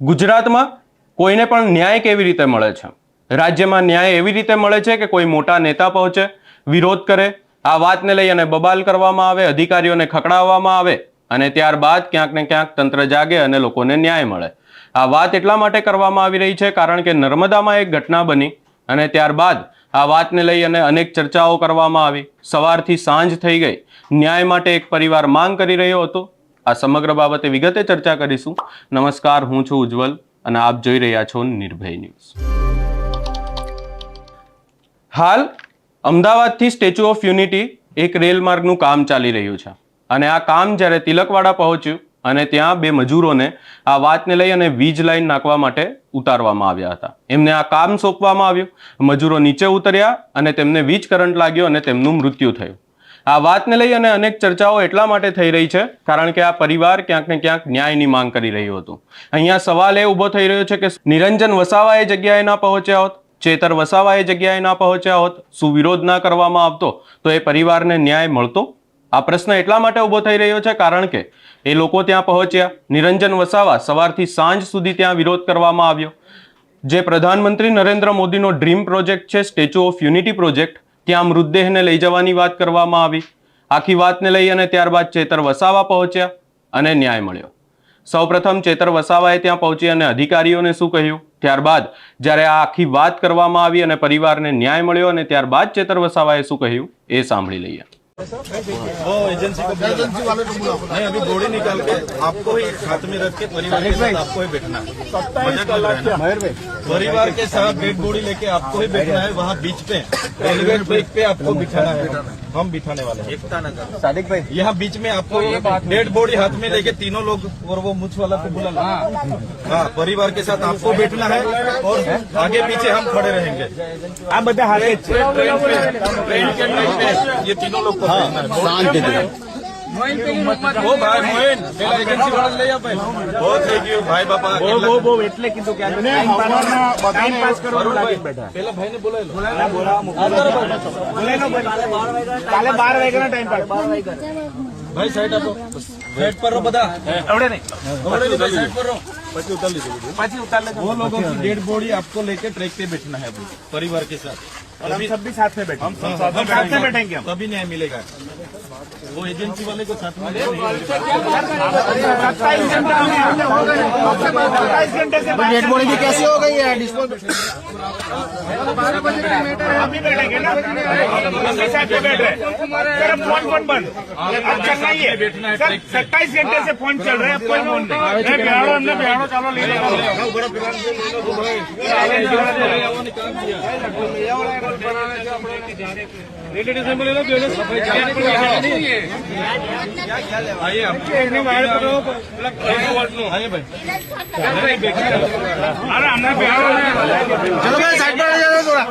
ગુજરાતમાં કોઈને પણ ન્યાય કેવી રીતે મળે છે? રાજ્યમાં ન્યાય એવી રીતે મળે છે કે કોઈ મોટા નેતા પહોંચે, વિરોધ કરે, આ વાતને લઈ અને બબાલ કરવામાં આવે, અધિકારીઓને ખકડાવવામાં આવે અને ત્યારબાદ ક્યાંક ને ક્યાંક તંત્ર જાગે અને લોકોને ન્યાય મળે. આ વાત એટલા માટે કરવામાં આવી રહી છે કારણ કે નર્મદામાં એક ઘટના બની અને ત્યારબાદ આ વાતને લઈ અને અનેક ચર્ચાઓ કરવામાં આવી. સવારથી સાંજ થઈ ગઈ. ન્યાય માટે એક પરિવાર માંગ કરી રહ્યો હતો. આ સમગ્ર બાબતે વિગતે ચર્ચા કરીશું. નમસ્કાર, હું છું ઉજ્જવલ અને આપ જોઈ રહ્યા છો નિર્ભય ન્યૂઝ. હાલ, અમદાવાદથી સ્ટેચ્યુ ઓફ યુનિટી એક રેલ માર્ગનું કામ ચાલી રહ્યું છે. અને આ કામ જ્યારે તિલકવાડા પહોંચ્યું અને ત્યાં બે મજૂરોને આ વાતને લઈ અને વીજ લાઈન નાખવા માટે ઉતારવામાં આવ્યા હતા. એમને આ કામ સોંપવામાં આવ્યું. મજૂરો નીચે ઉતર્યા અને તેમને વીજ કરંટ લાગ્યો અને તેમનું મૃત્યુ થયું. આ વાતને લઈ અને અનેક ચર્ચાઓ એટલા માટે થઈ રહી છે, કારણ કે આ પરિવાર ક્યાંક ને ક્યાંક ન્યાયની માંગ કરી રહ્યું હતું. અહીંયા સવાલ એ ઊભો થઈ રહ્યો છે કે નિરંજન વસાવા એ જગ્યાએ ના પહોંચ્યા હોત, ચેતર વસાવા એ જગ્યાએ ના પહોંચ્યા હોત, શું વિરોધ ના કરવામાં આવતો, તો એ પરિવારને ન્યાય મળતો? આ પ્રશ્ન એટલા માટે ઊભો થઈ રહ્યો છે કારણ કે એ લોકો ત્યાં પહોંચ્યા, નિરંજન વસાવા સવારથી સાંજ સુધી ત્યાં વિરોધ કરવામાં આવ્યો. જે પ્રધાનમંત્રી નરેન્દ્ર મોદીનો ડ્રીમ પ્રોજેક્ટ છે, સ્ટેચ્યુ ઓફ યુનિટી પ્રોજેક્ટ ત્યાં મૃતદેહને લઈ જવાની વાત કરવામાં આવી. આખી વાતને લઈ અને ત્યારબાદ ચેતર વસાવા પહોંચ્યા અને ન્યાય મળ્યો. સૌપ્રથમ ચેતર વસાવાએ ત્યાં પહોંચી અને અધિકારીઓને શું કહ્યું? ત્યારબાદ જ્યારે આ આખી વાત કરવામાં આવી અને પરિવારને ન્યાય મળ્યો અને ત્યારબાદ ચેતર વસાવાએ શું કહ્યું? એ સાંભળી લઈએ. वो एजेंसी को बुला एजेंसी वाले को बुला नहीं अभी बोड़ी निकाल के आपको ही हाथ में रख के परिवार के साथ आपको ही बैठना है मजाक लग रहा है परिवार के साथ डेड बॉडी लेके आपको ही बैठना है वहाँ बीच पे रेलवे ट्रैक पे आपको बिठाना है हम बिठाने वाले हैं। एकता नगर। सादिक भाई। यहाँ बीच में आपको तो डेड बॉडी हाथ में लेके तीनों लोग और वो मुछ वाला को बुला हाँ।, हाँ। परिवार के साथ आपको बैठना है और आगे पीछे हम खड़े रहेंगे। आप बता ये तीनों लोग को કાલે બાર વાગ્યાનો ટાઈમ પાડ ભાઈ સાઈડ આપો. વેટ પર રહો બધા. આવડે નહીં. સાઈડ પર રહો. पति उतार लीजिए पति वो लोगों की डेड बॉडी आपको लेके ट्रैक पे बैठना है परिवार के साथ। और हम सब भी साथ में बैठे हम सब साथ में बैठेंगे। हम। तभी न्याय मिलेगा। वो एजेंसी वाले को साथ में सत्ताईस घंटे डेड बॉडी भी कैसे हो गई है? बारह बजे अभी बैठेंगे साथ में बैठ रहे फ़ोन फ़ोन बंद? अब चलना ही है। सत्ताईस घंटे से फ़ोन चल रहा है। कोई फ़ोन नहीं। ચાલો ચાલો લઈ રેલવે સ્ટેશન પર લઈ લો સફાઈ બહાર કરો ચલો. ભાઈ. સાઈડ પર જાઓ થોડા.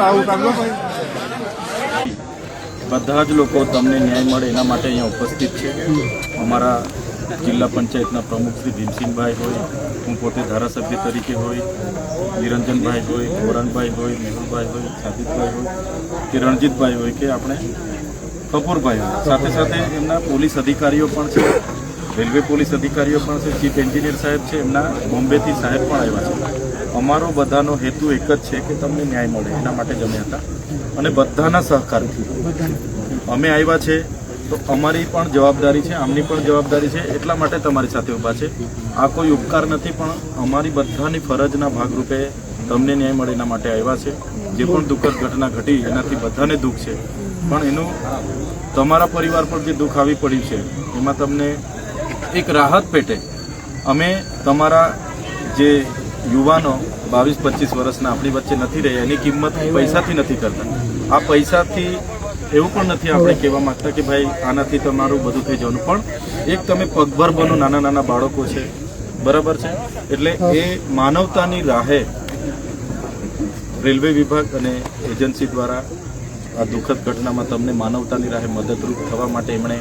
આવું કાઢો બધા જ લોકો તમને ન્યાય મળે એના માટે અહીંયા ઉપસ્થિત છે. અમારા જિલ્લા પંચાયતના પ્રમુખ શ્રી ભીમસિંહભાઈ હોય, હું પોતે ધારાસભ્ય તરીકે હોય, નિરંજનભાઈ હોય ગોરણભાઈ હોય, મેહુલભાઈ હોય સાદિતભાઈ હોય કે રણજીતભાઈ હોય કે આપણે કપૂરભાઈ હોય. સાથે સાથે એમના પોલીસ અધિકારીઓ પણ છે, રેલવે પોલીસ અધિકારીઓ પણ છે, ચીફ એન્જિનિયર સાહેબ છે, એમના બોમ્બેથી સાહેબ પણ આવ્યા છે. અમારો બધાનો હેતુ એક જ છે કે તમને ન્યાય મળે, એના માટે જમ્યા હતા. અને બધાના સહકારથી. અમે આવ્યા છે, તો અમારી પણ જવાબદારી છે, આમની પણ જવાબદારી છે, એટલા માટે તમારી સાથે ઊભા છે. આ કોઈ ઉપકાર નથી, પણ અમારી બધાની ફરજના ભાગરૂપે તમને ન્યાય મળે એના માટે આવ્યા છે. જે પણ દુઃખદ ઘટના ઘટી, એનાથી બધાને દુઃખ છે. પણ એનું તમારા પરિવાર પર જે દુઃખ આવી પડ્યું છે, એમાં તમને એક રાહત પેટે. અમે તમારા જે યુવાનો બાવીસ પચીસ વર્ષના આપણી વચ્ચે નથી રહ્યા. એની કિંમત પૈસાથી નથી કરતા. આ પૈસાથી એવું પણ નથી આપણે કહેવા માંગતા કે ભાઈ આનાથી તમારું બધું થઈ જવાનું. પણ એક તમે પગભર બનો નાના નાના બાળકો છે. બરાબર છે? એટલે એ માનવતાની રાહે રેલવે વિભાગ અને એજન્સી દ્વારા આ દુઃખદ ઘટનામાં તમને માનવતાની રાહે મદદરૂપ થવા માટે એમણે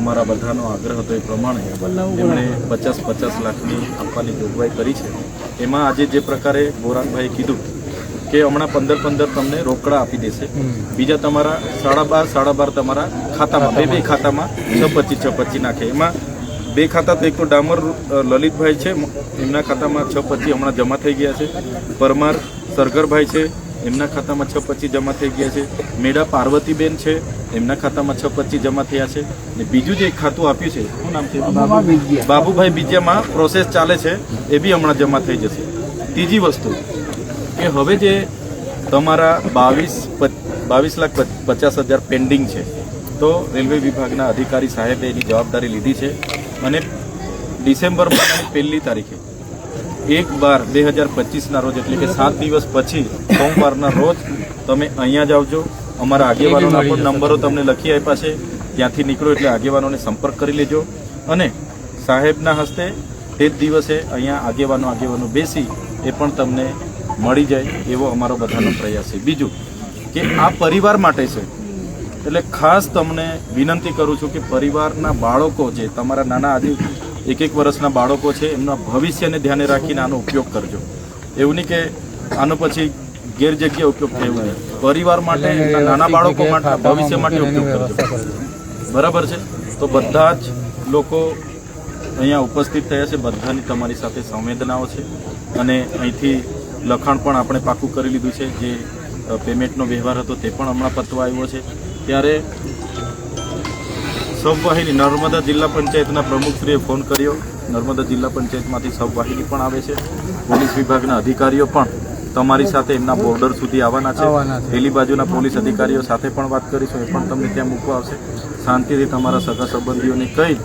અમારા બધાનો આગ્રહ હતો એ પ્રમાણે એમણે પચાસ પચાસ લાખની આપવાની જોગવાઈ કરી છે. એમાં આજે જે પ્રકારે બોરાનભાઈએ કીધું કે હમણાં પંદર પંદર તમને રોકડા આપી દેશે. બીજા તમારા સાડા બાર સાડા બાર તમારા ખાતામાં બે બે ખાતામાં. છ પચીસ છ પચીસ નાખે. એમાં બે ખાતા તો એક તો ડામર લલિતભાઈ છે એમના ખાતામાં છ પચીસ હમણાં જમા થઈ ગયા છે. પરમાર સરગરભાઈ છે એમના ખાતામાં છ પચીસ જમા થઈ ગયા છે. મેડા પાર્વતીબેન છે એમના ખાતામાં છ પચીસ જમા થયા છે. ને બીજું જે એક ખાતું આપ્યું છે શું નામ છે? બાબુભાઈ બીજામાં પ્રોસેસ ચાલે છે એ બી હમણાં જમા થઈ જશે. ત્રીજી વસ્તુ કે હવે જે તમારા બાવીસ બાવીસ લાખ પચાસ હજાર પેન્ડિંગ છે તો રેલવે વિભાગના અધિકારી સાહેબે એની જવાબદારી લીધી છે. અને ડિસેમ્બર મહિનાની પહેલી તારીખે એક બાર બે હજાર પચીસના રોજ એટલે કે સાત દિવસ પછી સોમવારના રોજ તમે અહીંયા જ આવજો. અમારા આગેવાનોના પણ નંબરો તમને લખી આપ્યા છે. ત્યાંથી નીકળો એટલે આગેવાનોને સંપર્ક કરી લેજો. અને સાહેબના હસ્તે તે જ દિવસે અહીંયા આગેવાનો આગેવાનો બેસી એ પણ તમને મળી જાય એવો અમારો બધાનો પ્રયાસ છે. બીજું કે આ પરિવાર માટે છે. એટલે ખાસ તમને વિનંતી કરું છું કે પરિવારના બાળકો જે તમારા નાના આજે એક એક વર્ષના બાળકો છે એમના ભવિષ્યને ધ્યાને રાખીને આનો ઉપયોગ કરજો. એવું નહીં કે આનો પછી ગેર જગ્યાએ ઉપયોગ થાય એવું નહીં. પરિવાર માટે નાના બાળકો માટે ભવિષ્ય માટે ઉપયોગ કરજો. બરાબર છે? તો બધા જ લોકો અહીંયા ઉપસ્થિત થયા છે બધાની તમારી સાથે સંવેદનાઓ છે. અને અહીંથી લખાણ પણ આપણે પાકું કરી લીધું છે જે પેમેન્ટનો વ્યવહાર હતો તે પણ હમણાં પતવા આવ્યો છે. ત્યારે સબવાહિની નર્મદા જિલ્લા પંચાયતના પ્રમુખશ્રીએ ફોન કર્યો. નર્મદા જિલ્લા પંચાયતમાંથી સબવાહિની પણ આવે છે. પોલીસ વિભાગના અધિકારીઓ પણ તમારી સાથે એમના બોર્ડર સુધી આવવાના છે. પેલી બાજુના પોલીસ અધિકારીઓ સાથે પણ વાત કરીશું. એ પણ તમને ત્યાં મૂકવા આવશે. શાંતિથી તમારા સગા સંબંધીઓને કહી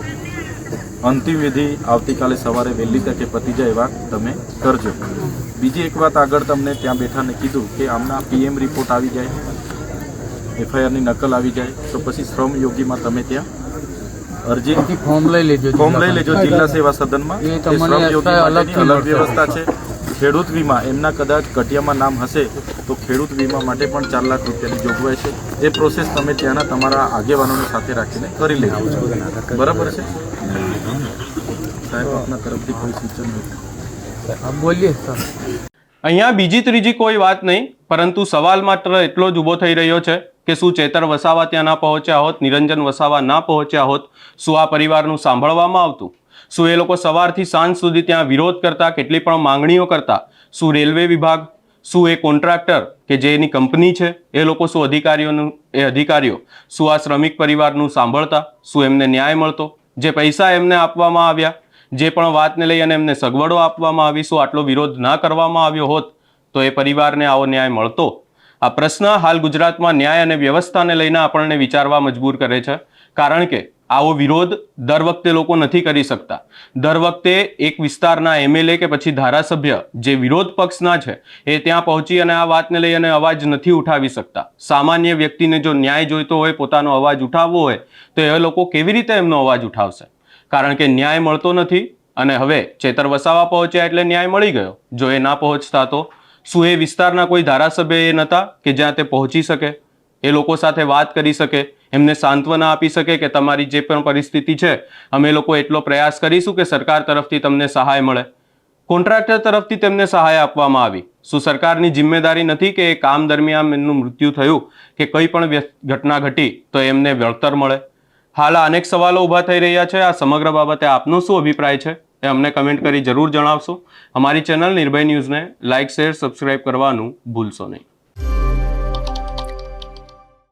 અંતિમ વિધિ આવતીકાલે સવારે વહેલી તકે પતી જાય એવા તમે કરજો. બીજી એક વાત આગળ તમને ત્યાં બેઠાને કીધું કે આમના પીએમ રિપોર્ટ આવી જાય. એફઆઈઆરની નકલ આવી જાય. તો પછી શ્રમ યોગીમાં તમે ત્યાં અરજી? ફોર્મ લઈ લેજો ફોર્મ લઈ લેજો જિલ્લા સેવા સદનમાં. એ તમારી અલગ વ્યવસ્થા છે. ખેડૂત વીમા એમના કદાચ કટિયામાં નામ હશે તો ખેડૂત વીમા માટે પણ ચાર લાખ રૂપિયાની જોગવાઈ છે. એ પ્રોસેસ તમે ત્યાંના તમારા આગેવાનોની સાથે રાખીને કરી લેજો. બરાબર છે? સાહેબ આપના તરફથી કોઈ સૂચન બોલીએ અહીંયા બીજી ત્રીજી કોઈ વાત નહીં પરંતુ સવાલ માત્ર એટલો જ ઊભો થઈ રહ્યો છે કે શું ચેતર વસાવા ત્યાં ના પહોંચ્યા હોત, નિરંજન વસાવા ના પહોંચ્યા હોત, શું આ પરિવારનું સાંભળવામાં આવતું? શું એ લોકો સવારથી સાંજ સુધી ત્યાં વિરોધ કરતા, કેટલી પણ માંગણીઓ કરતા? શું રેલવે વિભાગ, શું એ કોન્ટ્રાક્ટર કે જે એની કંપની છે, એ લોકો શું અધિકારીઓનું, એ અધિકારીઓ, શું આ શ્રમિક પરિવારનું સાંભળતા? શું એમને ન્યાય મળતો? જે પૈસા એમને આપવામાં આવ્યા, જે પણ વાતને લઈ અને એમને સગવડો આપવામાં આવી, શું આટલો વિરોધ ના કરવામાં આવ્યો હોત, તો એ પરિવારને આવો ન્યાય મળતો? આ પ્રશ્ન હાલ ગુજરાતમાં ન્યાય અને વ્યવસ્થાને લઈને આપણને વિચારવા મજબૂર કરે છે. કારણ કે આવો વિરોધ દર વખતે લોકો નથી કરી શકતા. દર વખતે એક વિસ્તારના એમએલએ કે પછી ધારાસભ્ય જે વિરોધ પક્ષના છે, એ ત્યાં પહોંચી અને આ વાતને લઈ અને અવાજ નથી ઉઠાવી શકતા. સામાન્ય વ્યક્તિને જો ન્યાય જોઈતો હોય, પોતાનો અવાજ ઉઠાવવો હોય, તો એ લોકો કેવી રીતે એમનો અવાજ ઉઠાવશે? કારણ કે ન્યાય મળતો નથી અને હવે ચેતર વસાવા પહોંચ્યા એટલે ન્યાય મળી ગયો. જો એ ના પહોંચતા તો શું એ વિસ્તારના કોઈ ધારાસભ્ય એ નહોતા કે જ્યાં તે પહોંચી શકે? એ લોકો સાથે વાત કરી શકે, એમને સાંત્વના આપી શકે કે તમારી જે પણ પરિસ્થિતિ છે, અમે લોકો એટલો પ્રયાસ કરીશું કે સરકાર તરફથી તમને સહાય મળે. કોન્ટ્રાક્ટર તરફથી તેમને સહાય આપવામાં આવી. શું સરકારની જિમ્મેદારી નથી કે એ કામ દરમિયાન એમનું મૃત્યુ થયું કે કંઈ પણ ઘટના ઘટી તો એમને વળતર મળે? હાલ અનેક સવાલો ઊભા થઈ રહ્યા છે. આ સમગ્ર બાબતે આપનો શું અભિપ્રાય છે? એ અમને કમેન્ટ કરી જરૂર જણાવશો. અમારી ચેનલ નિર્ભય ન્યૂઝને લાઇક શેર સબસ્ક્રાઇબ કરવાનું ભૂલશો નહીં.